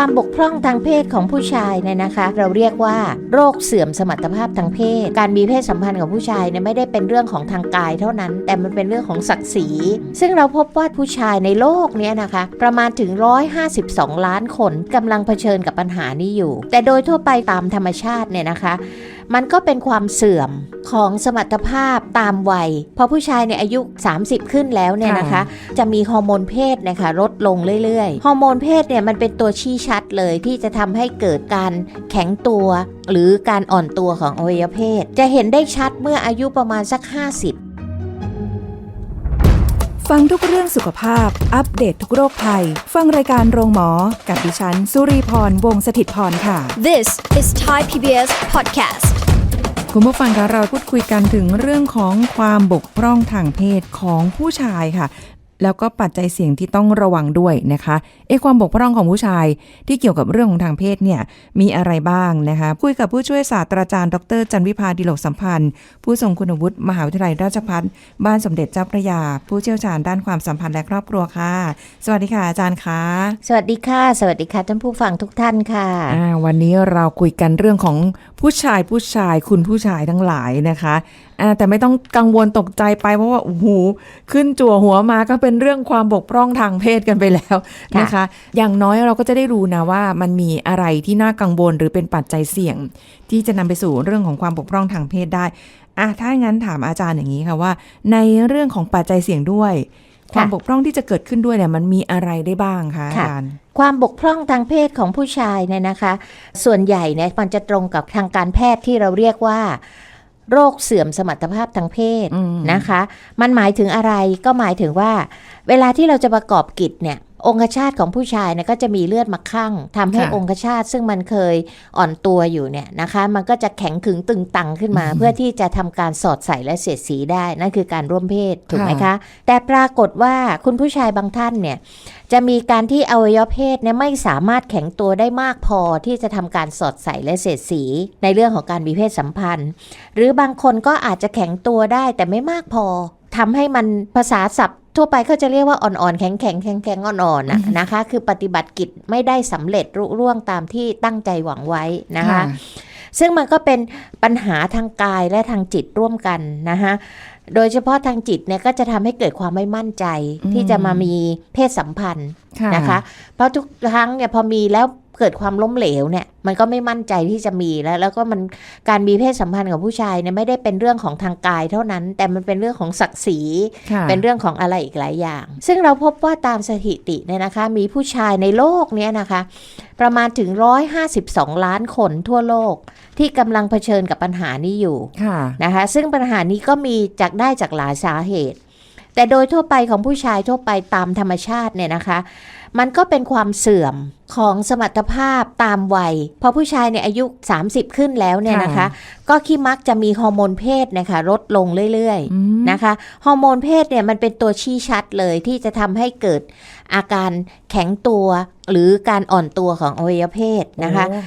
ความบกพร่องทางเพศของผู้ชายเนี่ยนะคะ เราเรียกว่าโรคเสื่อมสมรรถภาพทางเพศ การมีเพศสัมพันธ์กับผู้ชายเนี่ยไม่ได้เป็นเรื่องของทางกายเท่านั้น แต่มันเป็นเรื่องของศักดิ์ศรี ซึ่งเราพบว่าผู้ชายในโลกเนี้นะคะ ประมาณถึง 152 ล้านคนกำลังเผชิญกับปัญหานี้อยู่ แต่โดยทั่วไปตามธรรมชาติเนี่ยนะคะมันก็เป็นความเสื่อมของสมรรถภาพตามวัย พอผู้ชายในยอายุ 30 ขึ้นแล้วเนี่ยนะคะ จะมีฮอร์โมนเพศเนะคะลดลงเรื่อยๆ ฮอร์โมนเพศเนี่ยมันเป็นตัวชี้ชัดเลยที่จะทำให้เกิดการแข็งตัว หรือการอ่อนตัวของอวัยวะเพศ จะเห็นได้ชัดเมื่ออายุประมาณสัก 50 ฟังทุกเรื่องสุขภาพ อัปเดตททุกโรคภัย ฟังรายการโรงหมอ กับดิฉัน สุรีพร วงศิตพรค่ะ This is Thai PBS Podcast. คุณผู้ฟังคะเราพูดคุยกันถึงเรื่องของความบกพร่องทางเพศของผู้ชายค่ะ แล้วก็ปัจจัยเสี่ยงที่ต้องระวังด้วยนะคะเอะความบกพร่องของผู้ชายที่เกี่ยวกับเรื่องของทางเพศเนี่ยมีอะไรบ้างนะคะคุยกับผู้ช่วยศาสตราจารย์ ดรจันวิพาดิโลกสัมพันธ์ ผู้ทรงคุณวุฒิมหาวิทยาลัยราชภัฏบ้านสมเด็จเจ้าพระยา ผู้เชี่ยวชาญด้านความสัมพันธ์และครอบครัวค่ะ สวัสดีค่ะอาจารย์คะสวัสดีค่ะ สวัสดีค่ะท่านผู้ฟังทุกท่านค่ะอ่าวันนี้เราคุยกันเรื่องของผู้ชายผู้ชายคุณผู้ชายทั้งหลายนะคะอ่า แต่ไม่ต้องกังวลตกใจไปเพราะว่าโอ้โหขึ้นจั่วหัวมาก็เป็นเรื่องความบกพร่องทางเพศกันไปแล้วค่ะนะคะ อย่างน้อยเราก็จะได้รู้นะว่ามันมีอะไรที่น่ากังวลหรือเป็นปัจจัยเสี่ยง ที่จะนำไปสู่เรื่องของความบกพร่องทางเพศได้อะถ้างั้นถามอาจารย์อย่างนี้ค่ะว่า ในเรื่องของปัจจัยเสี่ยงด้วย ความบกพร่องที่จะเกิดขึ้นด้วยเนี่ยมันมีอะไรได้บ้างคะอาจารย์ความบกพร่องทางเพศของผู้ชายเนี่ยนะคะ ส่วนใหญ่เนี่ยมันจะตรงกับทางการแพทย์ที่เราเรียกว่า โรคเสื่อมสมรรถภาพทางเพศอืมนะคะ มันหมายถึงอะไรก็หมายถึงว่า เวลาที่เราจะประกอบกิจเนี่ย องคชาตของผู้ชายเนี่ยก็จะมีเลือดมาคั่งทำให้ค่ะองคชาตซึ่งมันเคยอ่อนตัวอยู่เนี่ยนะคะ มันก็จะแข็งขึงตึงตังขึ้นมา เพื่อที่จะทำการสอดใส่และเสียดสีได้ นั่นคือการร่วมเพศถูกไหมคะ แต่ปรากฏว่าคุณผู้ชายบางท่านเนี่ยจะมีการที่อวัยวะเพศเนี่ยไม่สามารถแข็งตัวได้มากพอที่จะทำการสอดใส่และเสียดสี ในเรื่องของการมีเพศสัมพันธ์ หรือบางคนก็อาจจะแข็งตัวได้แต่ไม่มากพอทำให้มันภาษาศัพท์ ทั่วไปเขาจะเรียกว่าอ่อนๆแข็งๆแข็งๆอ่อนๆนะนะคะ คือปฏิบัติกิจไม่ได้สำเร็จรุ่ร่วงตามที่ตั้งใจหวังไว้นะคะ ซึ่งมันก็เป็นปัญหาทางกายและทางจิตร่วมกันนะคะโดยเฉพาะทางจิตเนี่ยก็จะทำให้เกิดความไม่มั่นใจอืมที่จะมามีเพศสัมพันธ์ค่ะนะคะ เพราะทุกครั้งเนี่ยพอมีแล้ว เกิดความล้มเหลวเนี่ยมันก็ไม่มั่นใจที่จะมีแล้ว แล้วก็มันการมีเพศสัมพันธ์กับผู้ชายเนี่ยไม่ได้เป็นเรื่องของทางกายเท่านั้น แต่มันเป็นเรื่องของศักดิ์ศรีค่ะเป็นเรื่องของอะไรอีกหลายอย่าง ซึ่งเราพบว่าตามสถิติเนี่ยนะคะ มีผู้ชายในโลกเนี้ยนะคะ ประมาณถึง 152 ล้านคนทั่วโลก ที่กำลังเผชิญกับปัญหานี้อยู่ค่ะนะคะ ซึ่งปัญหานี้ก็มีจากได้จากหลายสาเหตุ แต่โดยทั่วไปของผู้ชายทั่วไปตามธรรมชาติเนี่ยนะคะ มันก็เป็นความเสื่อมของสมรรถภาพตามวัยพอผู้ชายในยอายุ 30 ขึ้นแล้วเนี่ยนะคะค่ะก็ขี้มักจะมีฮอร์โมนเพศนะคะลดลงเรื่อยๆอืมนะคะฮอร์โมนเพศเนี่ยมันเป็นตัวชี้ชัดเลยที่จะทำให้เกิดอาการแข็งตัวหรือการอ่อนตัวของอวัยวะเพศนะคะโอ้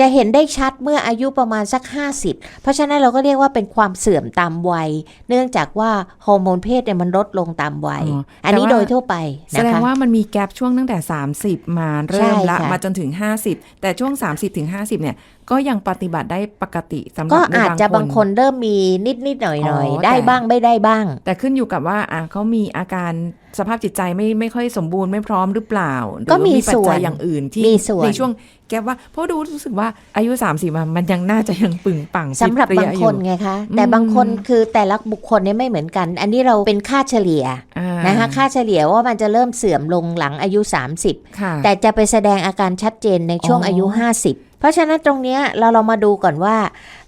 จะเห็นได้ชัดเมื่ออายุประมาณสัก 50 เพราะฉะนั้นเราก็เรียกว่าเป็นความเสื่อมตามวัย เนื่องจากว่าฮอร์โมนเพศเนี่ยมันลดลงตามวัยอ๋ออันนี้แต่ว่าโดยทั่วไปแสนะดงคะว่ามันมีแกลบช่วงตั้งแต่ 30 มาเริ่มใช่ละค่ะมาจนถึง 50 แต่ช่วง 30ถึง50เนี่ย ก็ยังปฏิบัติได้ปกติสำหรับก็ในอาจจะบางคนเริ่มมีนิดนิดๆหน่อยหน่อยอ๋อได้แต่บ้างไม่ได้บ้าง แต่ขึ้นอยู่กับว่าอะเขามีอาการสภาพจิตใจไม่ไม่ค่อยสมบูรณ์ไม่พร้อมหรือเปล่าหรือก็มีปัจส่วจันยอย่างอื่นที่มีส่วนในช่วงแกลบว่าเพราะดูรู้สึกว่าอายุ30อะมันยังน่าจะยังปึงปังสำหรับฟิตเปบารี้งยคนอยู่ไงคะ แต่อืมบางคนคือแต่ละบุคคลเนี่ยไม่เหมือนกัน อันนี้เราเป็นค่าเฉลี่ยอ่านะคะค่าเฉลี่ยว่ามันจะเริ่มเสื่อมลงหลังอายุ 30ค่ะแต่จะไปแสดงอาการชัดเจนในช่วงอ๋อออายุ 50เพ ราะฉะนั้นตรงเนี้ยเราเรามาดูก่อนว่า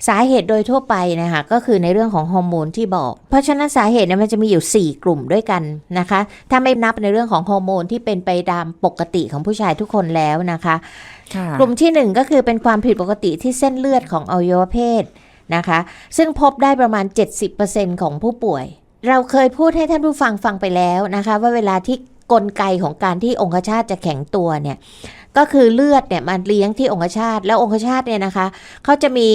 สาเหตุโดยทั่วไปนะคะก็คือในเรื่องของฮอร์โมนที่บอก เพราะฉะนั้นสาเหตุเนี่ยมันจะมีอยู่ 4 กลุ่มด้วยกันนะคะ ถ้าไม่นับในเรื่องของฮอร์โมนที่เป็นไปตามปกติของผู้ชายทุกคนแล้วนะคะค่ะกลุ่มที่ 1 ก็คือเป็นความผิดปกติที่เส้นเลือดของอวัยวะเพศนะคะ ซึ่งพบได้ประมาณ 70%ของผู้ป่วย เราเคยพูดให้ท่านผู้ฟังฟังไปแล้วนะคะ ว่าเวลาที่กลไกของการที่องคชาตจะแข็งตัวเนี่ย ก็คือเลือดเนี่ยมันเลี้ยงที่องคชาตแล้วองคชาตเนี่ยนะคะเขาจะมี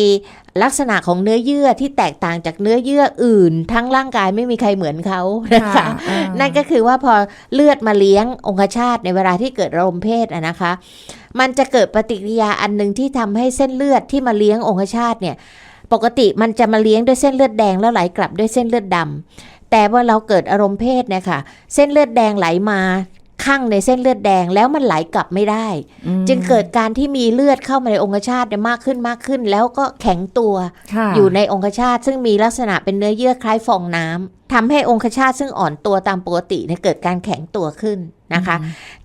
ลักษณะของเนื้อเยื่อที่แตกต่างจากเนื้อเยื่ออื่น ทั้งร่างกายไม่มีใครเหมือนเขานะคะค่ะอ่านั่นก็คือว่าพอเลือดมาเลี้ยงองคชาตในเวลาที่เกิดอารมณ์เพศอะนะคะ มันจะเกิดปฏิกิริยาอันหนึ่งที่ทำให้เส้นเลือดที่มาเลี้ยงองคชาตเนี่ยปกติมันจะมาเลี้ยงด้วยเส้นเลือดแดงแล้วไหลกลับด้วยเส้นเลือดดำแต่ว่าเราเกิดอารมณ์เพศเนี่ยค่ะ เส้นเลือดแดงไหลมา ข้างในเส้นเลือดแดงแล้วมันไหลกลับไม่ได้อืมจึงเกิดการที่มีเลือดเข้ามาในองคชาตเนี่ยมากขึ้นมากขึ้น แล้วก็แข็งตัวค่ะอยู่ในองคชาตซึ่งมีลักษณะเป็นเนื้อเยื่อคล้ายฟองน้ำทำให้องคชาตซึ่งอ่อนตัวตามปกติเนี่ยเกิดการแข็งตัวขึ้นนะคะ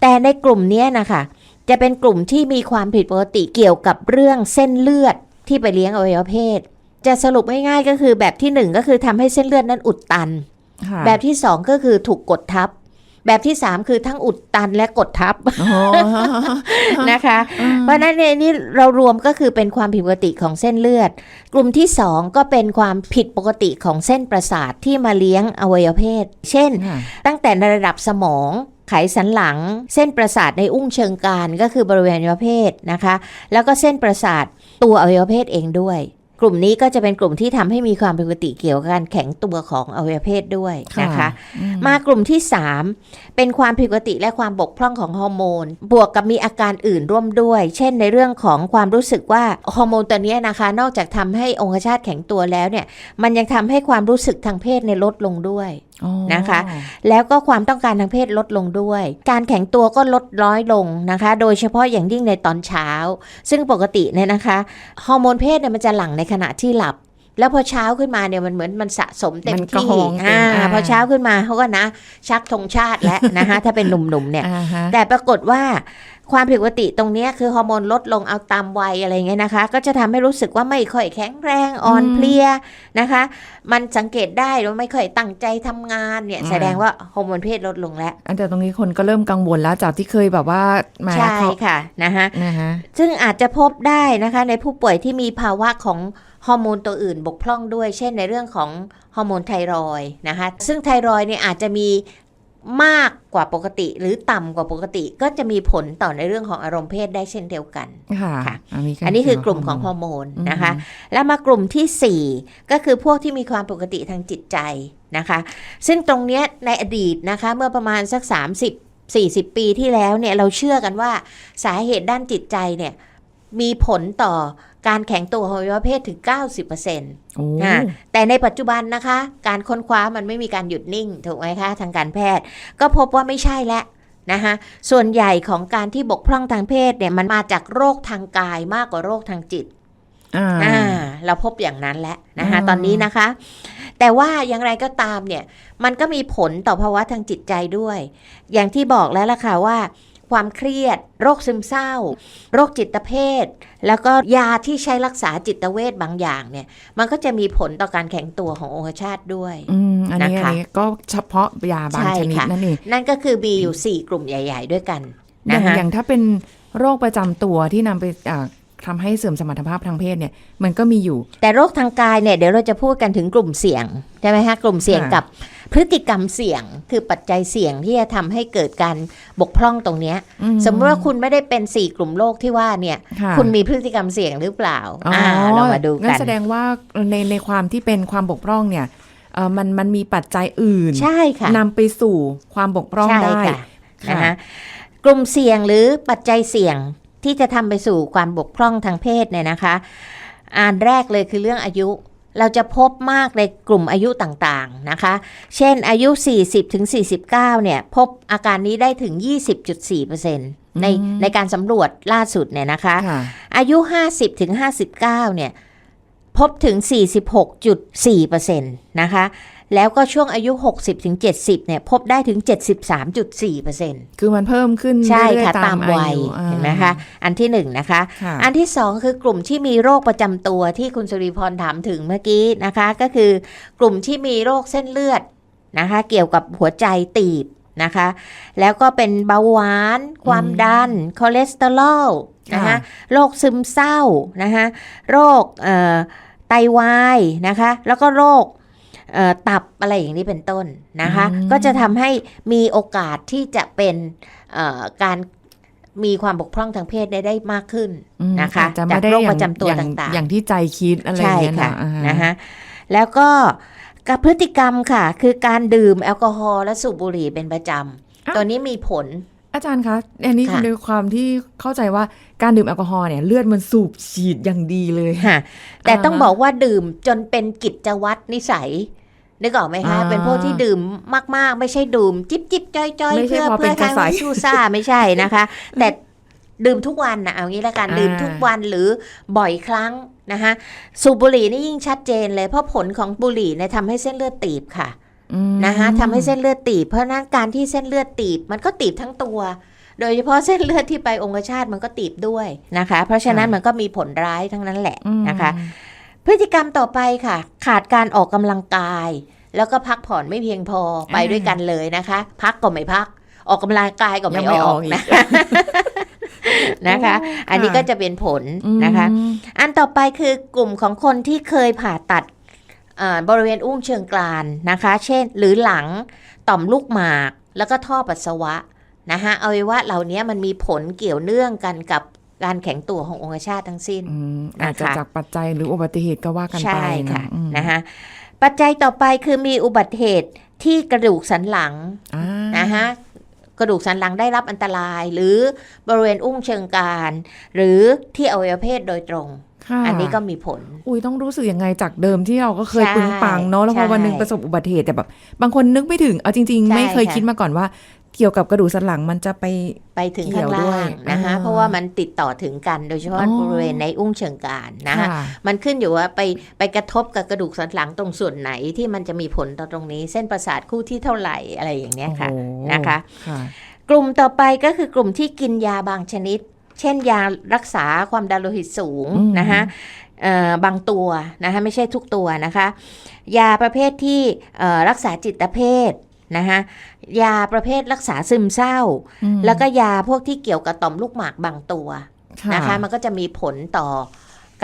แต่ในกลุ่มเนี้ยนะคะจะเป็นกลุ่มที่มีความผิดปกติเกี่ยวกับเรื่องเส้นเลือดที่ไปเลี้ยงอวัยวะเพศ จะสรุปง่ายๆก็คือแบบที่หนึ่งก็คือทำให้เส้นเลือดนั้นอุดตันค่ะแบบที่สองก็คือถูกกดทับ แบบที่สามคือทั้งอุดตันและกดทับอ๋อนะคะ เพราะฉะนั้นเนี่ยนี่เรารวมก็คือเป็นความผิดปกติของเส้นเลือด กลุ่มที่สองก็เป็นความผิดปกติของเส้นประสาทที่มาเลี้ยงอวัยวะเพศ เช่นค่ะตั้งแต่ในระดับสมองไขสันหลัง เส้นประสาทในอุ้งเชิงกรานก็คือบริเวณอวัยวะเพศนะคะ แล้วก็เส้นประสาทตัวอวัยวะเพศเองด้วย กลุ่มนี้ก็จะเป็นกลุ่มที่ทำให้มีความผิดปกติเกี่ยวกับการแข็งตัวของอวัยวะเพศด้วยนะคะอืมมากลุ่มที่ 3 เป็นความผิดปกติและความบกพร่องของฮอร์โมน บวกกับมีอาการอื่นร่วมด้วย เช่นในเรื่องของความรู้สึกว่าฮอร์โมนตัวเนี้ยนะคะ นอกจากทำให้องคชาตแข็งตัวแล้วเนี่ย มันยังทำให้ความรู้สึกทางเพศในยลดลงด้วยอ๋อ นะคะ แล้วก็ความต้องการทางเพศลดลงด้วย การแข็งตัวก็ลดน้อยลงนะคะ โดยเฉพาะอย่างยิ่งในตอนเช้า ซึ่งปกติเนี่ยนะคะฮอร์โมนเพศเนี่ยมันจะหลั่งในขณะที่หลับแล้วพอเช้าขึ้นมาเนี่ยมันเหมือนมันสะสมเต็มมันกระที่หองเต็มอ่าอ่าพอเช้าขึ้นมาเขาก็นะ ชักธงชาติแล้วนะคะถ้าเป็นหนุ่มๆเนี่ยอ่าฮะแต่ปรากฏว่า ความผิดปกติตรงเนี้ยคือฮอร์โมนลดลงเอาตามวัยอะไรเงี้ยนะคะ ก็จะทำให้รู้สึกว่าไม่ค่อยแข็งแรงอ่อนอืมเพลียนะคะ มันสังเกตได้ว่าไม่ค่อยตั้งใจทำงานเนี่ยอ่าแสดงว่าฮอร์โมนเพศลดลงแล้วอันแต่ตรงนี้คนก็เริ่มกังวลแล้วจากที่เคยแบบว่ามาใช่เขาค่ะนะคะนะคะซึ่งอาจจะพบได้นะคะในผู้ป่วยที่มีภาวะของฮอร์โมนตัวอื่นบกพร่องด้วย เช่นในเรื่องของฮอร์โมนไทรอยด์นะคะ ซึ่งไทรอยด์เนี่ยอาจจะมี มากกว่าปกติ หรือต่ำกว่าปกติ ก็จะมีผลต่อในเรื่องของอารมณ์เพศได้เช่นเดียวกันค่ะค่ะอันนี้อันนี้คือกลุ่มของฮอร์โมนนะคะอืมแล้วมากลุ่มทีสี่ 4 ก็คือพวกที่มีความปกติทางจิตใจนะคะ ซึ่งตรงเนี้ยในอดีตนะคะเมื่อประมาณสัก 30 40 ปีที่แล้วเนี่ยเราเชื่อกันว่าสาเหตุด้านจิตใจเนี่ย มีผลต่อการแข็งตัวของอวัยวะเพศถึง 90%โอ้อ่าแต่ในปัจจุบันนะคะ การค้นคว้ามันไม่มีการหยุดนิ่ง ถูกไหมคะ ทางการแพทย์ ก็พบว่าไม่ใช่แล้วนะคะส่วนใหญ่ของการที่บกพร่องทางเพศเนี่ยมันมาจากโรคทางกายมากกว่าโรคทางจิตอ่าอ่าเราพบอย่างนั้นแล้วนะคะอ่าตอนนี้นะคะ แต่ว่าอย่างไรก็ตามเนี่ย มันก็มีผลต่อภาวะทางจิตใจด้วย อย่างที่บอกแล้วล่ะค่ะว่า ความเครียด โรคซึมเศร้า โรคจิตเภท แล้วก็ยาที่ใช้รักษาจิตเวชบางอย่างเนี่ย มันก็จะมีผลต่อการแข็งตัวขององคชาตด้วยอืมอันนี้นะคะอันนี้ก็เฉพาะยาบางใช่ชนิดค่ะนั่นเองนั่นก็คือมีอยู่ 4 กลุ่มใหญ่ ๆ ด้วยกันอย่านะงคะอย่างถ้าเป็นโรคประจำตัวที่นำไปอ่าทำให้เสื่อมสมรรถภาพทางเพศเนี่ยมันก็มีอยู่ แต่โรคทางกายเนี่ยเดี๋ยวเราจะพูดกันถึงกลุ่มเสี่ยงใช่ไหมคะกลุ่มเสี่ยงค่ะกับ พฤติกรรมเสี่ยงคือปัจจัยเสี่ยงที่จะทำให้เกิดการบกพร่องตรงเนี้ยอืสมมติว่าคุณไม่ได้เป็น4กลุ่มโรคที่ว่าเนี่ยค่ะคุณมีพฤติกรรมเสี่ยงหรือเปล่าอ๋ออ่าเรามาดูงั้กันนแสดงว่าในในความที่เป็นความบกพร่องเนี่ยเอ่อมันมันมีปัจจัยอื่นใช่ค่ะนำไปสู่ความบกพร่องใช่ได้ค่ะค่ะนะคะกลุ่มเสี่ยงหรือปัจจัยเสี่ยงที่จะทำไปสู่ความบกพร่องทางเพศเนี่ยนะคะอันแรกเลยคือเรื่องอายุ เราจะพบมากในกลุ่มอายุต่างๆนะคะ เช่นอายุ 40ถึง49 เนี่ย พบอาการนี้ได้ถึง 20.4%ในในการสำรวจล่าสุดเนี่ยนะคะค่ะอายุ 50ถึง59 เนี่ย พบถึง 46.4%นะคะ แล้วก็ช่วงอายุ 60ถึง70เนี่ยพบได้ถึง 73.4%คือมันเพิ่มขึ้นใช่เรื่อยค่ะๆตามวัยอาเห็นไหมคะ อันที่หนึ่งนะคะค่ะอันที่สองคือกลุ่มที่มีโรคประจำตัวที่คุณสุริพรถามถึงเมื่อกี้นะคะ ก็คือกลุ่มที่มีโรคเส้นเลือดนะคะ เกี่ยวกับหัวใจตีบนะคะ แล้วก็เป็นเบาหวาน ความดัน คอเลสเตอรอลนะคะค่ะโรคซึมเศร้านะคะโรคเอ่อไตวายนะคะ แล้วก็โรคเอ่อ ตับอะไรอย่างนี้เป็นต้นนะคะอืมก็จะทำให้มีโอกาสที่จะเป็นเอ่อการมีความบกพร่องทางเพศได้ได้มากขึ้นอืมนะคะอาจจะไม่ได้จากโรคอย่าประจำตัวอย่ต่างๆ อย่างที่ใจคิดอะไรอย่างเงี้ยใช่ค่ะนะอ่าฮนะคะแล้วก็กับพฤติกรรมค่ะ คือการดื่มแอลกอฮอล์และสูบบุหรี่เป็นประจำตัวนี้มีผลอาจารย์คะ อันนี้ค่ะด้วยความที่เข้าใจว่าการดื่มแอลกอฮอล์เนี่ยเลือดมันสูบฉีดอย่างดีเลยค่ะแต่ต้องอ่าฮะบอกว่าดื่มจนเป็นกิจวัตรนิสัย นึกออกไหมคะ อ่าเป็นพวกที่ดื่มมากๆ ไม่ใช่ดื่มจิบจิบจ้อยจ้อยไม่ใช่เพื่อพอเป็นเพื่อกระให้สายสู้ซ่าไม่ใช่นะคะ แต่ดื่มทุกวันนะเอางี้ละกันอ่า ดื่มทุกวันหรือบ่อยครั้งนะคะสูบบุหรี่นี่ยิ่งชัดเจนเลยเพราะผลของบุหรี่เนี่ยทำให้เส้นเลือดตีบค่ะ อืม นะคะทำให้เส้นเลือดตีบ เพราะฉะนั้นการที่เส้นเลือดตีบมันก็ตีบทั้งตัว โดยเฉพาะเส้นเลือดที่ไปองคชาตมันก็ตีบด้วยนะคะ เพราะฉะนั้นมันก็มีผลร้ายทั้งนั้นแหละอืมนะคะ พฤติกรรมต่อไปค่ะ ขาดการออกกำลังกาย แล้วก็พักผ่อนไม่เพียงพอไปด้วยกันเลยนะคะ พักก็ไม่พัก ออกกำลังกายก็ยัไม่งไม่ออออกกอีกนะนะคะ อันนี้ก็จะเป็นผลนะคะอืมอันต่อไปคือกลุ่มของคนที่เคยผ่าตัดเอ่อบริเวณอุ้งเชิงกรานนะคะ เช่น หรือหลังต่อมลูกหมาก แล้วก็ท่อปัสสาวะนะคะเอาไว้ว่าเหล่านี้มันมีผลเกี่ยวเนื่องกันกับ การแข็งตัวขององคชาตทั้งสิ้นอืมอาจจะนะคะจากปัจจัยหรืออุบัติเหตุก็ว่ากันไปใช่ค่ะอืมนะคะปัจจัยต่อไปคือมีอุบัติเหตุที่กระดูกสันหลังอ่านะคะกระดูกสันหลังได้รับอันตราย หรือบริเวณอุ้งเชิงกรานหรือที่อวัยวะเพศโดยตรงค่ะอันนี้ก็มีผล อุ้ยต้องรู้สึกยังไงจากเดิมที่เราก็เคยใช่ปึงปังเนาะแล้วพอใช่วันหนึงประสบอุบัติเหตุแต่แบบ บางคนนึกไม่ถึงเอาจริงๆใช่ไม่เคยค่ะคิดมาก่อนว่า เกี่ยวกับกระดูกสันหลังมันจะไปไปถึงเกี่ข้ายงวด้วล่ายงนะคะอ่าเพราะว่ามันติดต่อถึงกันโดยเฉพาะอ๋อบริเวณในอุ้งเชิงกรานนะคะค่ะมันขึ้นอยู่ว่าไปไปกระทบกับกระดูกสันหลังตรงส่วนไหนที่มันจะมีผลต่อตรงนี้ เส้นประสาทคู่ที่เท่าไหร่อะไรอย่างเนี้ยค่ะโอ้โหนะคะค่ะกลุ่มต่อไปก็คือกลุ่มที่กินยาบางชนิด เช่นยารักษาความดันโลหิตสูงอืมนะคะเอ่อบางตัวนะคะไม่ใช่ทุกตัวนะคะ ยาประเภทที่เอ่อรักษาจิตเภท นะคะยาประเภทรักษาซึมเศร้าอืมแล้วก็ยาพวกที่เกี่ยวกับต่อมลูกหมากบางตัวค่ะนะคะมันก็จะมีผลต่อ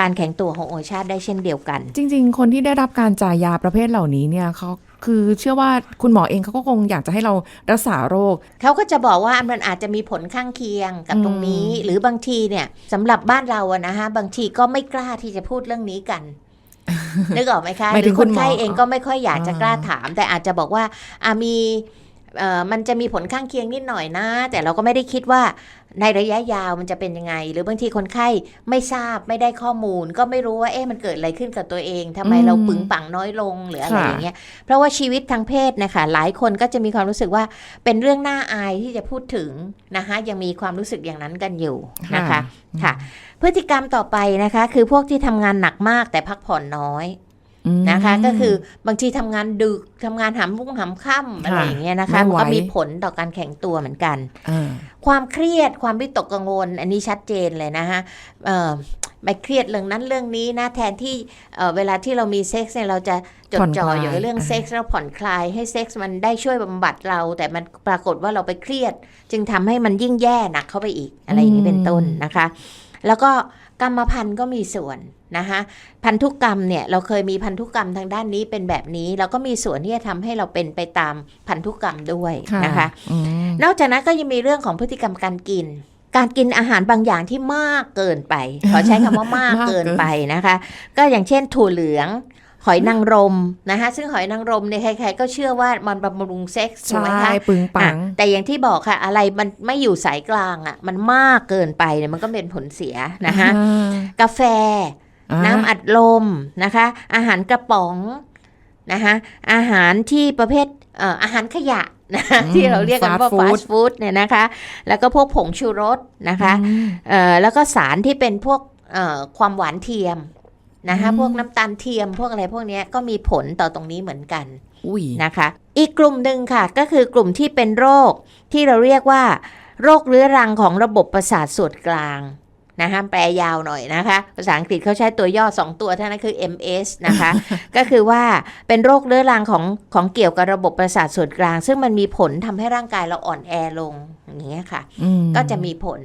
การแข็งตัวของโอชาตได้เช่นเดียวกัน จริง ๆ คนที่ได้รับการจ่ายยาประเภทเหล่านี้เนี่ยเขาคือเชื่อว่าคุณหมอเองเขาก็คงอยากจะให้เรารักษาโรค เขาก็จะบอกว่ามันอาจจะมีผลข้างเคียงกับตรงนี้ หรือบางทีเนี่ยสำหรับบ้านเราอะนะคะบางทีก็ไม่กล้าที่จะพูดเรื่องนี้กัน นึกออกไหมคะหมายหถึรืงอคุคนณหมอไข้เองก็ไม่ค่อยอยากจะอ่ากล้าถาม แต่อาจจะบอกว่าอะมีเอ่อมันจะมีผลข้างเคียงนิดหน่อยนะ แต่เราก็ไม่ได้คิดว่า ในระยะยาวมันจะเป็นยังไง หรือบางทีคนไข้ไม่ทราบไม่ได้ข้อมูล ก็ไม่รู้ว่าเอ๊ะมันเกิดอะไรขึ้นกับตัวเองทำไมเราปึงปังน้อยลงหรืออะไรอย่างเงี้ยเพราะว่าชีวิตทางเพศนะคะหลายคนก็จะมีความรู้สึกว่าเป็นเรื่องน่าอายที่จะพูดถึงนะคะยังมีความรู้สึกอย่างนั้นกันอยู่นะคะค่ะ พฤติกรรมต่อไปนะคะ คือพวกที่ทำงานหนักมากแต่พักผ่อนน้อยอืม นะคะ ก็คือบางทีทำงานดึกทำงานหำรุ่งหำค่ำอะไรอย่างเงี้ยนะคะไม่มันไหวก็มีผลต่อการแข็งตัวเหมือนกันอ่าความเครียดความวิตกกังวล อันนี้ชัดเจนเลยนะคะเอ่อไปเครียดเรื่องนั้นเรื่องนี้นะแทนที่เอ่อเวลาที่เรามีเซ็กซ์เนี่ยเราจะจดจ่ออยู่กับเรื่องเซ็กซ์แล้วผ่อนคลายให้เซ็กซ์มันได้ช่วยบำบัดเรา แต่มันปรากฏว่าเราไปเครียด จึงทำให้มันยิ่งแย่หนักเข้าไปอีกอะไรอย่างนี้เป็นต้นนะคะ แล้วก็ กรรมพันธุ์ก็มีส่วนนะคะพันธุกรรมเนี่ยเราเคยมีพันธุกรรมทางด้านนี้เป็นแบบนี้ เราก็มีส่วนที่จะทำให้เราเป็นไปตามพันธุกรรมด้วยนะคะอืมนอกจากนั้นก็ยังมีเรื่องของพฤติกรรมการกิน การกินอาหารบางอย่างที่มากเกินไป ขอใช้คำว่ามากมากเกิเกินนไปนะคะ ก็อย่างเช่นถั่วเหลือง หอยนางรมนะคะซึ่งหอยนางรมเนี่ยใครๆก็เชื่อว่ามันบำรุงเซ็กซ์ถูกไหมใช่คะปึงปังอะแต่อย่างที่บอกค่ะ อะไรมันไม่อยู่สายกลางอะ มันมากเกินไปเนี่ยมันก็เป็นผลเสียนะคะอ่ากาแฟอ่าน้ำอัดลมนะคะ อาหารกระป๋องนะคะอาหารที่ประเภทเอ่ออาหารขยะนะคะที่เราเรียกกันว่าฟาสต์ฟู้ดเนี่ยนะคะ แล้วก็พวกผงชูรสนะคะอืมเอ่อแล้วก็สารที่เป็นพวกเอ่อความหวานเทียม นะคะอืมพวกน้ำตาลเทียมพวกอะไรพวกเนี้ยก็มีผลต่อตรงนี้เหมือนกันอุ้ยนะคะ อีกกลุ่มหนึ่งค่ะก็คือกลุ่มที่เป็นโรคที่เราเรียกว่า โรคเรื้อรังของระบบประสาทส่วนกลางนะคะแปลยาวหน่อยนะคะ ภาษาอังกฤษเขาใช้ตัวย่อ 2 ตัวเท่านั้นคือ MS นะคะ ก็คือว่าเป็นโรคเรื้อรังของของเกี่ยวกับระบบประสาทส่วนกลาง ซึ่งมันมีผลทำให้ร่างกายเราอ่อนแอลงอย่างเงี้ยค่ะอืมก็จะมีผล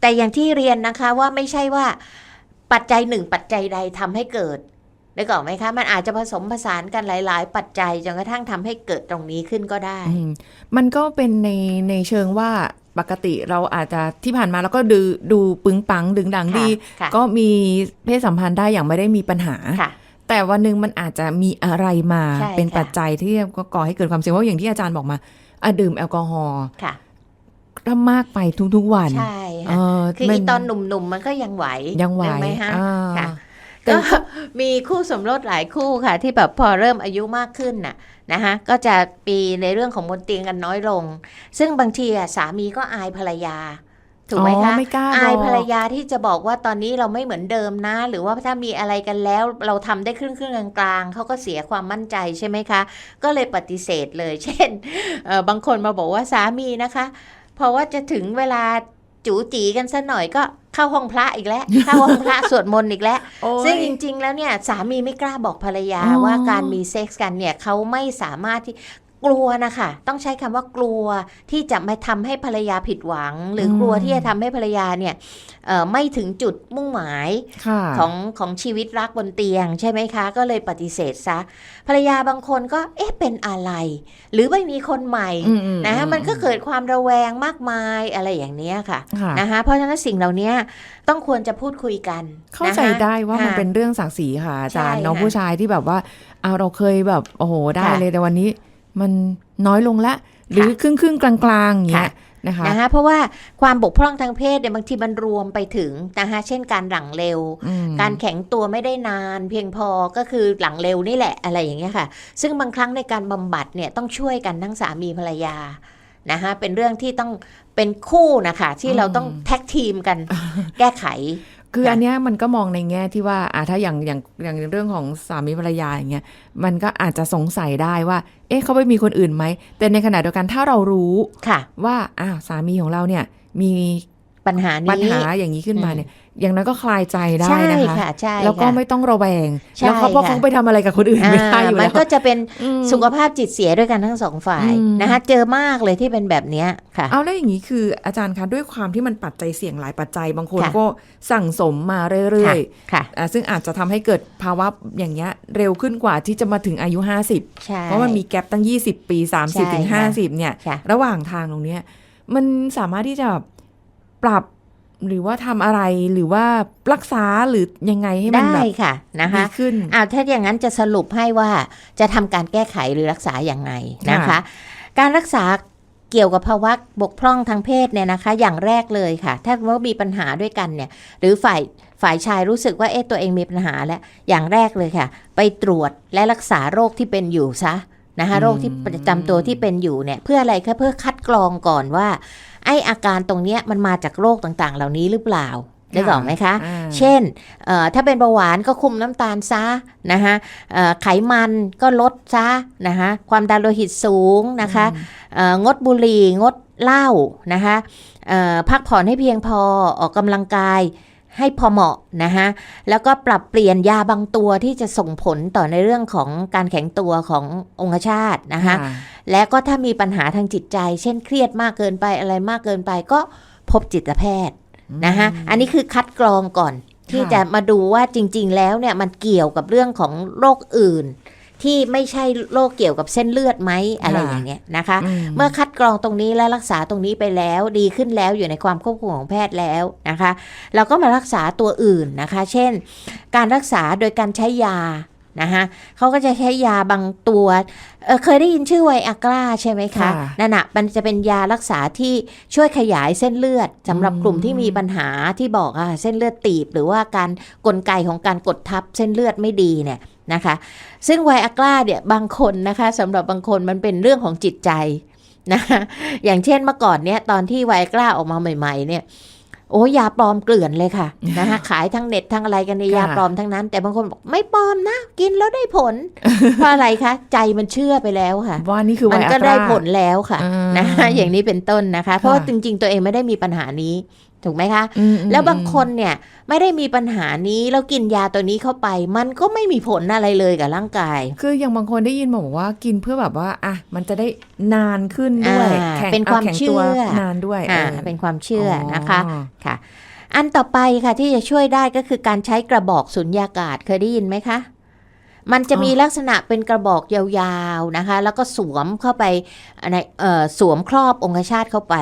แต่อย่างที่เรียนนะคะว่าไม่ใช่ว่า ปัจจัยหนึ่งปัจจัยใดทำให้เกิดได้ก่อนไหมคะ มันอาจจะผสมผสานกันหลาย ๆ ปัจจัยจนกระทั่งทำให้เกิดตรงนี้ขึ้นก็ได้อืมมันก็เป็นในในเชิงว่าปกติเราอาจจะที่ผ่านมาเราก็ดูดูปึงปังดึงดังดีค่ะก็มีเพศสัมพันธ์ได้อย่างไม่ได้มีปัญหาค่ะแต่วันหนึ่งมันอาจจะมีอะไรมาใช่เป็นค่ะปัจจัยที่ก็ก่อให้เกิดความเสี่ยงเพราะอย่างที่อาจารย์บอกมาอะดื่มแอลกอฮอล์ค่ะ ถ้ามากไปทุกๆวัน ใช่เอค่ะอคือมัอีตอนหนุ่มๆมันก็ยังไหว ยังไหวนึกไหมฮะอ่าค่ะแต่ก็มีคู่สมรสหลายคู่ค่ะ ที่แบบพอเริ่มอายุมากขึ้นน่ะนะคะก็จะปีในเรื่องของบนเตียงกันน้อยลง ซึ่งบางทีอะสามีก็อายภรรยาถูกไหมอ๋อคะไม่กล้าอายบอกภรรยาที่จะบอกว่าตอนนี้เราไม่เหมือนเดิมนะ หรือว่าถ้ามีอะไรกันแล้วเราทำได้ครึ่งครึ่งๆกลางๆเขาก็เสียความมั่นใจใช่ไหมคะ ก็เลยปฏิเสธเลย เช่นเอ่อบางคนมาบอกว่าสามีนะคะ เพราะว่าจะถึงเวลาจูจีกันสัหน่อยก็เข้าห้องพระอีกแล้ว เข้าห้องพระสวดมนต์อีกแล้วโอ้ยซึ่งจริง ๆ แล้วเนี่ยสามีไม่กล้าบอกภรรยาอ๋อว่าการมีเซ็กส์กันเนี่ยเขาไม่สามารถที่ กลัวนะคะต้องใช้คำว่ากลัวที่จะมาทำให้ภรรยาผิดหวัง หรืออมกลัวที่จะทำให้ภรรยาเนี่ยเอ่อไม่ถึงจุดมุ่งหมายค่ะของของชีวิตรักบนเตียงใช่ไหมคะ ก็เลยปฏิเสธซะภรรยาบางคนก็เอ๊ะเป็นอะไร หรือไม่มีคนใหม่อือืนะอืมันก็เกิดความระแวงมากมายอะไรอย่างเนี้ยค่ะค่ะนะคะเพราะฉะนั้นสิ่งเหล่านี้ต้องควรจะพูดคุยกัน เข้าใจนะคะได้ว่ามันค่ะเป็นเรื่องศักดิ์ศรีค่ะอาจารย์ใช่น้องค่ะผู้ชายที่แบบว่าเอาเราเคยแบบโอ้โหได้ค่ะเลยแต่วันนี้ มันน้อยลงละ หรือครึ่งครึ่งๆกลางๆอย่างเงี้ยค่ะนะคะนะคะเพราะว่าความบกพร่องทางเพศเนี่ยบางทีมันรวมไปถึงนะคะเช่นการหลังเร็วอืมการแข็งตัวไม่ได้นาน เพียงพอก็คือหลังเร็วนี่แหละอะไรอย่างเงี้ยค่ะ ซึ่งบางครั้งในการบำบัดเนี่ยต้องช่วยกันทั้งสามีภรรยานะคะเป็นเรื่องที่ต้องเป็นคู่นะคะที่เราต้องแท็กทีมกันแก้ไข คือค่ะอันเนี้ยมันก็มองในแง่ที่ว่าอะถ้าอย่างอย่างอย่างเรื่องของสามีภรรยาอย่างเงี้ยมันก็อาจจะสงสัยได้ว่า เอ๊ะเขาไปมีคนอื่นไหม แต่ในขณะเดียวกันถ้าเรารู้ค่ะ ว่าอ้าวสามีของเราเนี่ยมีปัญหานี้ปัญหาอย่างนี้ขึ้นมาเนี่ย อย่างนั้นก็คลายใจได้ใช่นะคะค่ะใช่แล้วก็ค่ะไม่ต้องระแวงใช่แล้วเขาเพราะค่ะเขาไปทำอะไรกับคนอื่นไม่ได้อยู่มัแล้นวก็จะเป็นอืมสุขภาพจิตเสียด้วยกันทั้งสองฝ่ายอืมนะคะเจอมากเลยที่เป็นแบบเนี้ยค่ะ เอาแล้วอย่างนี้คืออาจารย์คะด้วยความที่มันปัจจัยเสี่ยงหลายปัจจัยบางคนค่ะก็สั่งสมมาเรื่อยค่ะๆอะซึ่งอาจจะทำให้เกิดภาวะอย่างเงี้ยเร็วขึ้นกว่าที่จะมาถึงอายุ 50ใช่เพราะมันมีแกลบตั้ง 20 ปีใช่30ถึงค่ะ50 เนี่ยค่ะระหว่างทางตรงเนี้ยมันสามารถที่จะปรับ หรือว่าทำอะไรหรือว่ารักษาหรือยังไงให้มันแบได้บค่ะนะคะดีขึ้นอ้าวถ้าอย่างนั้นจะสรุปให้ว่าจะทำการแก้ไขหรือรักษาอย่างไรนะคะค่ะการรักษาเกี่ยวกับภาวะบกพร่องทางเพศเนี่ยนะคะ อย่างแรกเลยค่ะ ถ้าว่ามีปัญหาด้วยกันเนี่ย หรือฝ่ายฝ่ายชายรู้สึกว่าเอ๊ะตัวเองมีปัญหาแล้ว อย่างแรกเลยค่ะ ไปตรวจและรักษาโรคที่เป็นอยู่ซะนะคะโรคที่ประจำตัวที่เป็นอยู่เนี่ย เพื่ออะไรคะเพื่อคัดกรองก่อนว่า ไออาการตรงเนี้ยมันมาจากโรคต่างๆ เหล่านี้หรือเปล่าได้กออกไหมคะอ่าเช่นเอ่อถ้าเป็นเบาหวานก็คุมน้ำตาลซะนะคะเอ่อไขมันก็ลดซะนะคะความดันโลหิตสูงนะคะเอ่องดบุหรี่งดเหล้านะคะเอ่อพักผ่อนให้เพียงพอออกกำลังกาย ให้พอเหมาะนะคะแล้วก็ปรับเปลี่ยนยาบางตัวที่จะส่งผลต่อในเรื่องของการแข็งตัวขององคชาตนะคะและก็ถ้ามีปัญหาทางจิตใจ เช่นเครียดมากเกินไปอะไรมากเกินไปก็พบจิตแพทย์นะคะอันนี้คือคัดกรองก่อนที่จะมาดูว่าจริง ๆ แล้วเนี่ยมันเกี่ยวกับเรื่องของโรคอื่น ที่ไม่ใช่โรคเกี่ยวกับเส้นเลือดไหมอะไรอย่างเงี้ยนะคะ เมื่อคัดกรองตรงนี้และรักษาตรงนี้ไปแล้วดีขึ้นแล้วอยู่ในความควบคุมของแพทย์แล้วนะคะ เราก็มารักษาตัวอื่นนะคะ เช่น การรักษาโดยการใช้ยานะคะเขาก็จะใช้ยาบางตัวเอ่อเคยได้ยินชื่อไวอากราใช่ไหมคะค่ะนั่นน่ะมันจะเป็นยารักษาที่ช่วยขยายเส้นเลือดสำหรับอืมกลุ่มที่มีปัญหาที่บอกอะเส้นเลือดตีบ หรือว่าการกลไกของการกดทับเส้นเลือดไม่ดีเนี่ย นะคะ ซึ่งไวอากราเนี่ยบางคนนะคะสำหรับบางคนมันเป็นเรื่องของจิตใจนะคะอย่างเช่นเมื่อก่อนเนี่ยตอนที่ไวอากราออกมาใหม่ ๆ เนี่ยโอ้ยาปลอมเกลื่อนเลยค่ะนะคะขายทั้งเน็ตทั้งอะไรกันในยค่ะยาปลอมทั้งนั้น แต่บางคนบอกไม่ปลอมนะ กินแล้วได้ผลเพราะอะไรคะใจมันเชื่อไปแล้วค่ะ ว่านี่คือมันไวอาก็ตราได้ผลแล้วค่ะอ่านนะคะอย่างนี้เป็นต้นนะคะ เพราะว่าค่ะจริง ๆ ตัวเองไม่ได้มีปัญหานี้ ถูกไหมคะอืมอืมแล้วบางคนเนี่ยไม่ได้มีปัญหานี้แล้วกินยาตัวนี้เข้าไป มันก็ไม่มีผลอะไรเลยกับร่างกาย คืออย่างบางคนได้ยินมาบอกว่ากินเพื่อแบบว่าอะมันจะได้นานขึ้นด้วยอ่าแข็งเป็นความแข็งเชื่ตัวอนานด้วยอ่าออเป็นความเชื่อนะคะอ๋อค่ะ อันต่อไปค่ะที่จะช่วยได้ก็คือการใช้กระบอกสุญญากาศเคยได้ยินไหมคะมันจะมีลักษณะเป็นกระบอกยาวๆนะคะ แล้วก็สวมเข้าไปในเอ่อสวมครอบองคชาตเข้าไป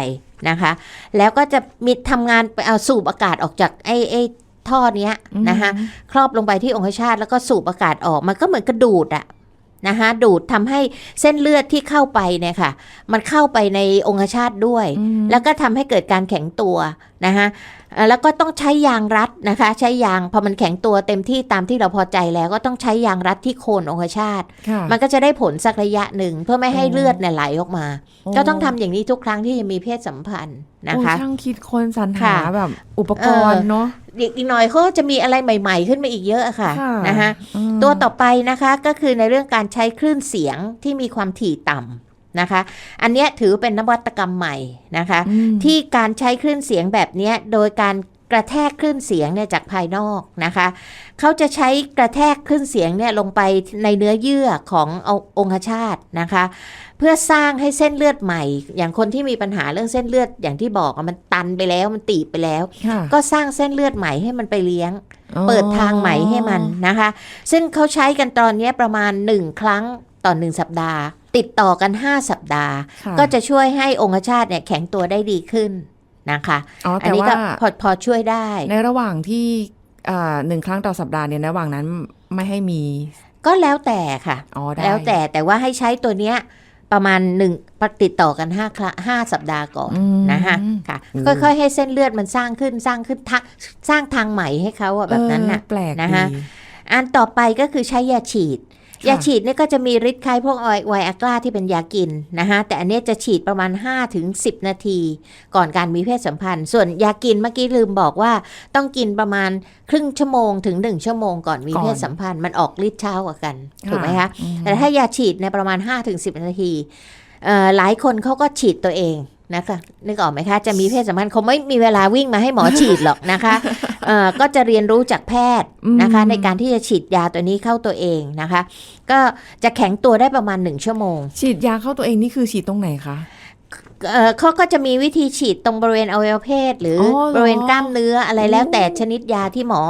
นะคะ แล้วก็จะมีทำงานไปเอาสูบอากาศออกจากไอ้ไอ้ท่อเนี้ยนะคะครอบลงไปที่องคชาตแล้วก็สูบอากาศออกมันก็เหมือนกระดูดอะนะคะดูดทำให้เส้นเลือดที่เข้าไปเนี่ยค่ะ มันเข้าไปในองคชาตด้วยอืมแล้วก็ทำให้เกิดการแข็งตัวนะคะเอ่อ แล้วก็ต้องใช้ยางรัดนะคะ ใช้ยางพอมันแข็งตัวเต็มที่ตามที่เราพอใจแล้วก็ต้องใช้ยางรัดที่โคนองคชาตค่ะมันก็จะได้ผลสักระยะหนึ่งเพื่อไม่ให้โอ้เลือดเนี่ยไหลออกมา ก็ต้องทำอย่างนี้ทุกครั้งที่จะมีเพศสัมพันธ์นะคะโอ้ช่างคิดคนสรรหาค่ะแบบอุปกรณ์เนาะอีกอีกหน่อยเขาก็จะมีอะไรใหม่ ๆ ขึ้นมาอีกเยอะอะค่ะค่ะนะคะอืมตัวต่อไปนะคะก็คือในเรื่องการใช้คลื่นเสียงที่มีความถี่ต่ำ นะคะ อันเนี้ยถือเป็นนวัตกรรมใหม่นะคะอืมที่การใช้คลื่นเสียงแบบเนี้ยโดยการกระแทกคลื่นเสียงเนี่ยจากภายนอกนะคะ เขาจะใช้กระแทกคลื่นเสียงเนี่ยลงไปในเนื้อเยื่อของเอาองคชาตนะคะ เพื่อสร้างให้เส้นเลือดใหม่ อย่างคนที่มีปัญหาเรื่องเส้นเลือดอย่างที่บอกอะมันตันไปแล้วมันตีบไปแล้วค่ะก็สร้างเส้นเลือดใหม่ให้มันไปเลี้ยงอ๋อเปิดทางใหม่ให้มันนะคะ ซึ่งเขาใช้กันตอนเนี้ยประมาณ1ครั้ง ต่อ1สัปดาห์ ติดต่อกัน 5 สัปดาห์ค่ก็จะช่วยให้องคชาตเนี่ยแข็งตัวได้ดีขึ้นนะคะอ๋ออันแต่นี้ว่าก็พอพอช่วยได้ ในระหว่างที่อ่าหนึ่งครั้งต่อสัปดาห์เนี่ยในระหว่างนั้นไม่ให้มี ก็แล้วแต่ค่ะอ๋อได้แล้วแต่แต่ว่าให้ใช้ตัวเนี้ยประมาณหนึ่งติดต่อกัน5ครั้งห้าสัปดาห์ก่อนอืมนะคะค่ะอืมค่อยๆให้เส้นเลือดมันสร้างขึ้นสร้างขึ้นทางสร้างทางใหม่ให้เขาอะแบบนั้นน่ะเออแปลกนะคะดีอันต่อไปก็คือใช้ยาฉีดค่ะ ยาฉีดเนี่ยก็จะมีฤทธิ์คล้ายพวกไวอากร้าที่เป็นยากินนะคะแต่อันเนี้ยจะฉีดประมาณ5-10ถึง10 นาที ก่อนการมีเพศสัมพันธ์ ส่วนยากินเมื่อกี้ลืมบอกว่าต้องกินประมาณครึ่งชั่วโมงถึง 1 ชั่วโมงก่อนมีเพศสัมพันธ์มันออกฤทธิ์เช้ากว่ากันถูกไหมคะอืมแต่ถ้ายาฉีดในยประมาณ 5-10 นาทีเอ่อหลายคนเขาก็ฉีดตัวเองนะคะนึกออกไหมคะ จะมีเพศสัมพันธ์เขาไม่มีเวลาวิ่งมาให้หมอฉีดหรอกนะคะเอ่อ ก็จะเรียนรู้จากแพทย์นะคะอืมในการที่จะฉีดยาตัวนี้เข้าตัวเองนะคะ ก็จะแข็งตัวได้ประมาณ1ชั่วโมง ฉีดยาเข้าตัวเองนี่คือฉีดตรงไหนคะ เอ่อเขาก็จะมีวิธีฉีดตรงบริเวณอวัยวะเพศ หรือออเหรอบริเวณกล้ามเนื้ออะไรแล้วแต่ชนิดยาที่หมอ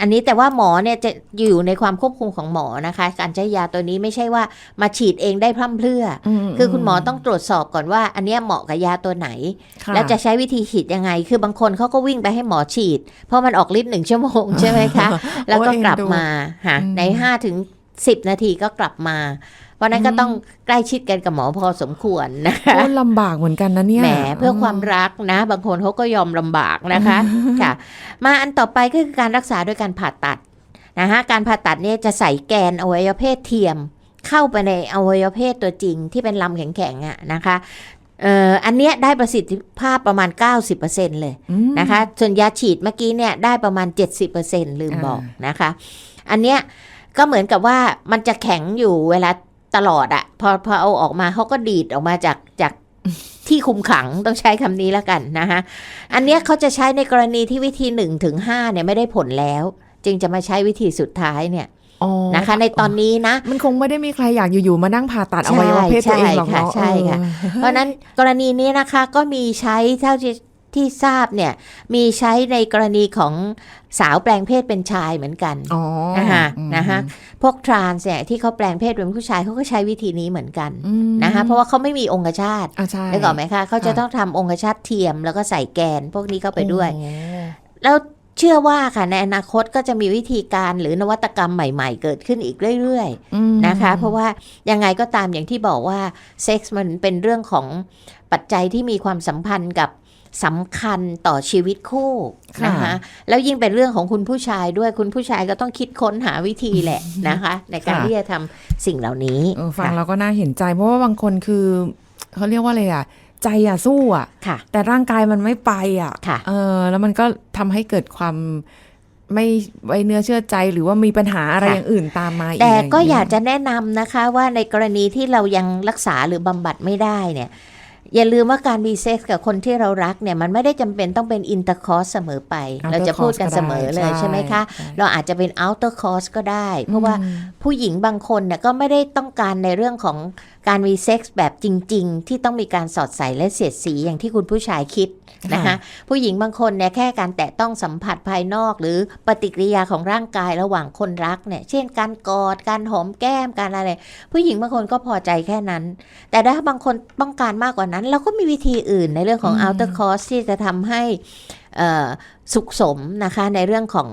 อันนี้แต่ว่าหมอเนี่ยจะอยู่ในความควบคุมของหมอนะคะ การใช้ยาตัวนี้ไม่ใช่ว่ามาฉีดเองได้พร่ำเพรื่ออมคือคุณหมอต้องตรวจสอบก่อนว่า อันเนี้ยเหมาะกับยาตัวไหนค่แล้วจะใช้วิธีฉีดยังไง คือบางคนเขาก็วิ่งไปให้หมอฉีด เพราะมันออกฤทธิ์หนึ่งชั่วโมงใช่ไหมคะ แล้วก็กลับมาฮะอืมในห้าถึงสิบนาทีก็กลับมาเพ ราะฉะนั้นก็ต้องใกล้ชิดกันกับหมอพอสมควรนะคะโอ้ลำบากเหมือนกันนะเนี่ยแหมเพื่อความรักนะ บางคนเขาก็ยอมลำบากนะคะค่ะ มาอันต่อไปก็คือการรักษาด้วยการผ่าตัดนะคะการผ่าตัดเนี่ยจะใส่แกนอวัยวะเพศเทียม เข้าไปในอวัยวะเพศตัวจริงที่เป็นลำแข็งๆอะนะคะเอ่ออันเนี้ยได้ประสิทธิภาพประมาณ 90%เลยอืมนะคะ ส่วนยาฉีดเมื่อกี้เนี่ยได้ประมาณ 70%ลืมบอกอ่นะคะ อันเนี้ยก็เหมือนกับว่ามันจะแข็งอยู่เวลา ตลอดอะพอพอเอาออกมาเขาก็ดีดออกมาจากจากที่คุมขังต้องใช้คำนี้แล้วกันนะคะอันเนี้ยเขาจะใช้ในกรณีที่วิธี1ถึง5เนี่ยไม่ได้ผลแล้ว จึงจะมาใช้วิธีสุดท้ายเนี่ยอ๋อนะคะ ในตอนนี้นะ มันคงไม่ได้มีใครอยากอยู่ๆมานั่งผ่าตัดอวัยวะเพศตัวเองหรอกเนาะใช่ค่ะเออเพราะฉะนั้นกรณีนี้นะคะก็มีใช้เท่าที่ ที่ทราบเนี่ยมีใช้ในกรณีของสาวแปลงเพศเป็นชายเหมือนกันอ๋อนะคะอืมนะคะพวกทรานส์เนี่ยที่เขาแปลงเพศเป็นผู้ชายเขาก็ใช้วิธีนี้เหมือนกันอืมนะคะเพราะว่าเขาไม่มีองคชาตอะใช่ได้ก่อนไหมคะเขาจะค่ะต้องทำองคชาตเทียมแล้วก็ใส่แกนพวกนี้เข้าไปด้วยโอ้แล้วเชื่อว่าค่ะในอนาคตก็จะมีวิธีการหรือนวัตกรรมใหม่ๆ เกิดขึ้นอีกเรื่อยๆอืมนะคะ เพราะว่ายังไงก็ตามอย่างที่บอกว่าเซ็กส์มันเป็นเรื่องของปัจจัยที่มีความสัมพันธ์กับ สำคัญต่อชีวิตคู่นะคะแล้วยิ่งเป็นเรื่องของคุณผู้ชายด้วยคุณผู้ชายก็ต้องคิดค้นหาวิธีแหละนะคะ ในการที่จะทำสิ่งเหล่านี้เออฟังค่ะเราก็น่าเห็นใจ เพราะว่าบางคนคือเขาเรียกว่าอะไรอะใจอะสู้อะค่ะแต่ร่างกายมันไม่ไปอะค่ะเออแล้วมันก็ทำให้เกิดความไม่ไว้เนื้อเชื่อใจหรือว่ามีปัญหาอะไรค่ะอย่างอื่นตามมาอีกแต่ะไรก็งอเงี้ยากจะแนะนำนะคะว่าในกรณีที่เรายังรักษาหรือบำบัดไม่ได้เนี่ย อย่าลืมว่าการมีเซ็กส์กับคนที่เรารักเนี่ยมันไม่ได้จำเป็นต้องเป็นอินเตอร์คอร์สเสมอไป เราจะพูดกันเสมอเลยใช่ไหมคะ เราอาจจะเป็น outer course ก็ได้ เพราะว่าอืมผู้หญิงบางคนเนี่ยก็ไม่ได้ต้องการในเรื่องของการมีเซ็กส์แบบจริง ๆ ที่ต้องมีการสอดใส่และเสียดสีอย่างที่คุณผู้ชายคิด นะคะค่ะผู้หญิงบางคนเนี่ยแค่การแตะต้องสัมผัสภายนอก หรือปฏิกิริยาของร่างกายระหว่างคนรักเนี่ยเช่นการกอดการหอมแก้มการอะไร ผู้หญิงบางคนก็พอใจแค่นั้น แต่ถ้าบางคนต้องการมากกว่านั้น เราก็มีวิธีอื่นในเรื่องของอืม outer course ที่จะทำให้เอ่อสุขสมนะคะในเรื่องของ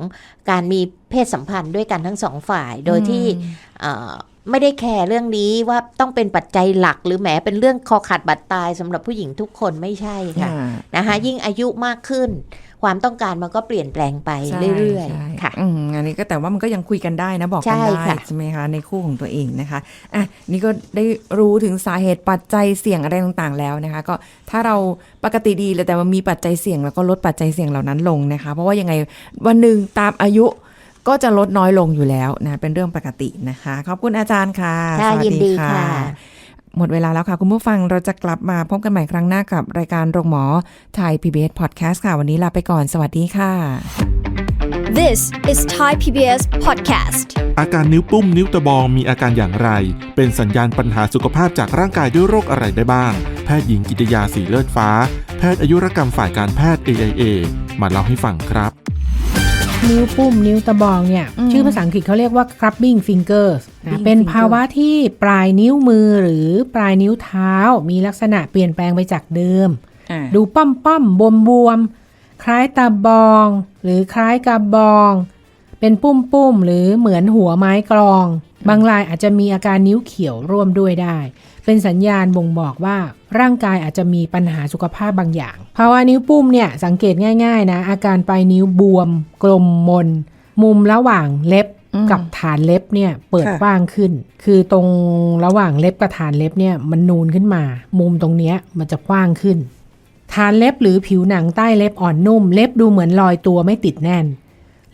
การมีเพศสัมพันธ์ด้วยกันทั้งสองฝ่าย โดยที่เอ่อ ไม่ได้แคร์เรื่องนี้ว่าต้องเป็นปัจจัยหลัก หรือแหมเป็นเรื่องคอขาดบาดตายสำหรับผู้หญิงทุกคนไม่ใช่ค่ะค่ะนะคะยิ่งอายุมากขึ้น ความต้องการมันก็เปลี่ยนแปลงไปใช่เรื่อยใช่ๆค่ะอืมอันนี้ก็แต่ว่ามันก็ยังคุยกันได้นะบอกใช่กันได้ค่ะใช่ไหมคะในคู่ของตัวเองนะคะอะนี่ก็ได้รู้ถึงสาเหตุปัจจัยเสี่ยงอะไรต่างๆแล้วนะคะ ก็ถ้าเราปกติดีเลยแต่ว่ามีปัจจัยเสี่ยงแล้วก็ลดปัจจัยเสี่ยงเหล่านั้นลงนะคะ เพราะว่ายังไงวันหนึ่งตามอายุ ก็จะลดน้อยลงอยู่แล้วนะเป็นเรื่องปกตินะคะ ขอบคุณอาจารย์ค่ะค่ะสวัสยินดีค่ะ หมดเวลาแล้วค่ะ คุณผู้ฟังเราจะกลับมาพบกันใหม่ครั้งหน้ากับรายการโรงหมอไทย PBS Podcast ค่ะ วันนี้ลาไปก่อนสวัสดีค่ะ This is Thai PBS Podcast. อาการนิ้วปุ้มนิ้วตะบองมีอาการอย่างไร เป็นสัญญาณปัญหาสุขภาพจากร่างกายด้วยโรคอะไรได้บ้าง แพทย์หญิงกิตยาสีเลือดฟ้า แพทย์อายุรกรรมฝ่ายการแพทย์ AIA มาเล่าให้ฟังครับ นิ้วปุ้มนิ้วตะบองเนี่ยอืมชื่อภาษาอังกฤษเขาเรียกว่า clubbing fingers นะ Clubbing เป็น finger ภาวะที่ปลายนิ้วมือหรือปลายนิ้วเท้า มีลักษณะเปลี่ยนแปลงไปจากเดิมอ่าดูป้อมป้อมบวมบวมๆคล้ายตาบอง หรือคล้ายกระบอง เป็นปุ้มปุ้มๆหรือเหมือนหัวไม้กลอง บางรายอาจจะมีอาการนิ้วเขียวร่วมด้วยได้เป็นสัญญาณบ่งบอกว่าร่างกายอาจจะมีปัญหาสุขภาพบางอย่าง ภาวะนิ้วปุ้มเนี่ยสังเกตง่ายๆนะอาการปลายนิ้วบวม กลมมน มุมระหว่างเล็บอืมกับฐานเล็บเนี่ยเปิดค่ะกว้างขึ้น คือตรงระหว่างเล็บกับฐานเล็บเนี่ยมันนูนขึ้นมา มุมตรงเนี้ยมันจะกว้างขึ้น ฐานเล็บหรือผิวหนังใต้เล็บอ่อนนุ่ม เล็บดูเหมือนลอยตัวไม่ติดแน่น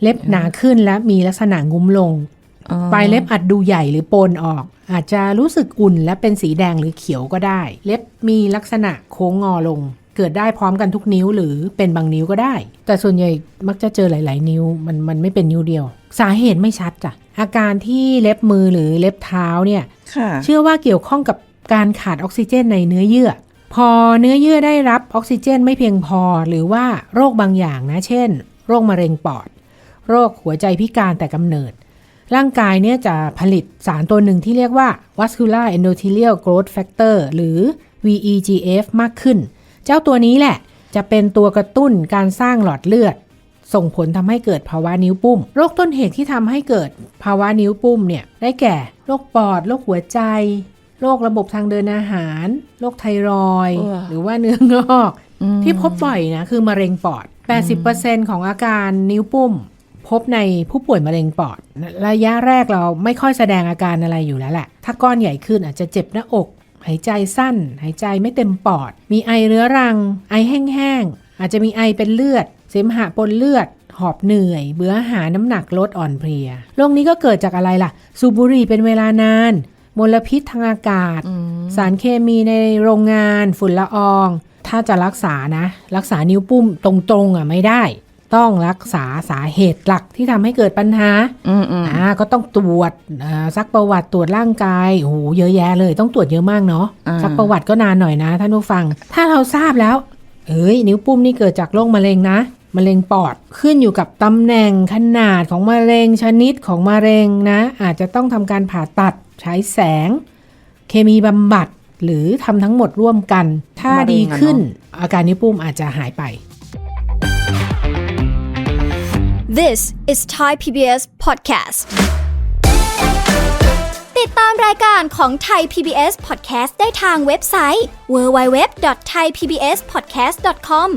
เล็บหนาขึ้นและมีลักษณะงุ้มลงอ๋อ ปลายเล็บอาจดูใหญ่หรือโปนออก อาจจะรู้สึกอุ่นและเป็นสีแดงหรือเขียวก็ได้ เล็บมีลักษณะโค้งงอลง เกิดได้พร้อมกันทุกนิ้วหรือเป็นบางนิ้วก็ได้ แต่ส่วนใหญ่มักจะเจอหลาย ๆ นิ้วมันมันไม่เป็นนิ้วเดียว สาเหตุไม่ชัดจ้ะอาการที่เล็บมือหรือเล็บเท้าเนี่ยค่ะเชื่อว่าเกี่ยวข้องกับการขาดออกซิเจนในเนื้อเยื่อ พอเนื้อเยื่อได้รับออกซิเจนไม่เพียงพอหรือว่าโรคบางอย่างนะ เช่น โรคมะเร็งปอด โรคหัวใจพิการแต่กำเนิด ร่างกายเนี่ยจะผลิตสารตัวหนึ่งที่เรียกว่า vascular endothelial growth factor หรือ VEGF มากขึ้น เจ้าตัวนี้แหละจะเป็นตัวกระตุ้นการสร้างหลอดเลือด ส่งผลทำให้เกิดภาวะนิ้วปุ้มโรคต้นเหตุที่ทำให้เกิดภาวะนิ้วปุ้มเนี่ยได้แก่โรคปอด โรคหัวใจ โรคระบบทางเดินอาหาร โรคไทรอยด์เออหรือว่าเนื้องอก ที่พบบ่อยนะคือมะเร็งปอด 80%ของอาการนิ้วปุ้ม พบในผู้ป่วยมะเร็งปอด ระยะแรกเราไม่ค่อยแสดงอาการอะไรอยู่แล้วแหละ ถ้าก้อนใหญ่ขึ้นอาจจะเจ็บหน้าอก หายใจสั้น หายใจไม่เต็มปอด มีไอเรื้อรัง ไอแห้งๆ อาจจะมีไอเป็นเลือด เสมหะปนเลือด หอบเหนื่อย เบื่ออาหารน้ำหนักลดอ่อนเพลีย โรคนี้ก็เกิดจากอะไรล่ะ สูบบุหรี่เป็นเวลานาน มลพิษทางอากาศ สารเคมีในโรงงาน ฝุ่นละออง ถ้าจะรักษานะ รักษานิ้วปุ้มตรงๆอะไม่ได้ ต้องรักษาสาเหตุหลักที่ทำให้เกิดปัญหาอืมอืมอ่าก็ต้องตรวจอ่าซักประวัติตรวจร่างกายโอ้โหเยอะแยะเลย ต้องตรวจเยอะมากเนาะอ่าซักประวัติก็นานหน่อยนะท่านผู้ฟัง ถ้าเราทราบแล้ว เอ้ย นิ้วปุ้มนี่เกิดจากโรคมะเร็งนะมะเร็งปอดขึ้นอยู่กับตำแหน่งขนาดของมะเร็งชนิดของมะเร็งนะ อาจจะต้องทำการผ่าตัดใช้แสง เคมีบำบัดหรือทำทั้งหมดร่วมกัน ถ้ามะเร็งอะดีขึ้นเนอะอาการนิ้วปุ้มอาจจะหายไป This is Thai PBS Podcast ติดตามรายการของไทย PBS Podcast ได้ทางเว็บไซต์ www.thaipbspodcast.com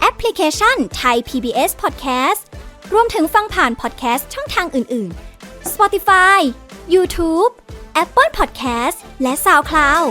แอปพลิเคชัน Thai PBS Podcast รวมถึงฟังผ่าน podcast ช่องทางอื่น ๆ Spotify YouTube Apple Podcast และ SoundCloud